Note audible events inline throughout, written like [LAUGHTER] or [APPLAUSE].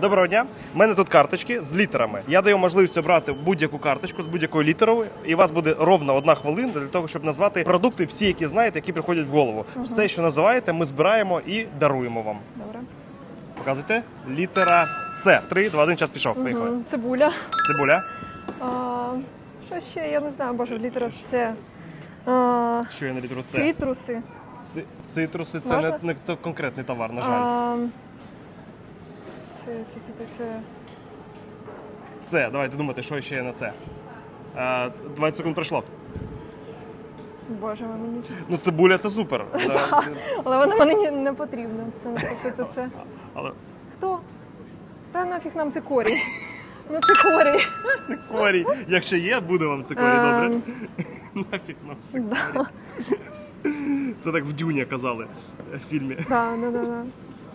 Доброго дня. У мене тут карточки з літерами. Я даю можливість обрати будь-яку карточку з будь-якою літерою, і у вас буде ровно одна хвилина для того, щоб назвати продукти, всі, які знаєте, які приходять в голову. Все, що називаєте, ми збираємо і даруємо вам. Добре. Показуйте. Літера С. Три, два, один, час пішов. Поїхали. Цибуля. Цибуля. А, що ще? Я не знаю, боже, літера С. А, Що є на літеру С? Цитруси. Ци- Цитруси це не, не то конкретний товар, на жаль. А, це, це, це, це, це. Це. Давайте думати, що ще є на це. Е, 20 секунд пройшло. Боже, мені. Ну, цибуля це супер. [LAUGHS] Да. Але воно мені не потрібно. Це, це, це, це, це. Але Хто? Та нафіг нам цикорій. Ну цикорій. [LAUGHS] цикорій. Якщо є, буде вам цикорій, добре. Ем. [LAUGHS] Нафіг нам цикорій. Це так в Дюні казали е, в фільмі. Да, да, да, да.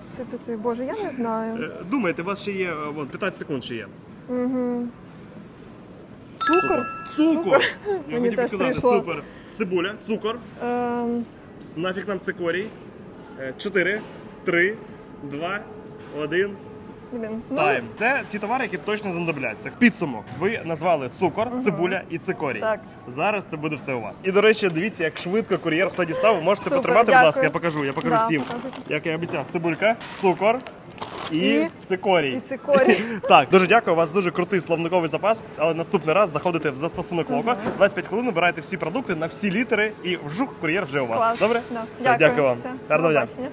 Це, це, це, боже, я не знаю. Е, Думайте, у вас ще є е, вон, 15 секунд ще є. Угу. Цукор. Цукор! Я Мені хотів теж сказати, прийшло. супер. Цибуля, цукор. Ем, Нафіг нам цикорій. 4, 3, 2, 1. Блін. Ну, Тайм. Це ті товари, які точно знадобляться. Підсумок. Ви назвали цукор, цибуля і цикорій. Так. Зараз це буде все у вас. І до речі, дивіться, як швидко кур'єр все дістав. Можете Супер, потримати, будь дякую. ласка, я покажу. Я покажу Да, всім. показуйте. Як я обіцяв, цибулька, цукор і, І- цикорій. І цикорій. [LAUGHS] Так, дуже дякую. У вас дуже крутий словниковий запас. Але наступний раз заходите в застосунок локо. 25 хвилин обираєте всі продукти на всі літери і вжух, кур'єр вже у вас. Клас. Добре? Да. Все, дякую вам. Все, Гарного до дня. побачення.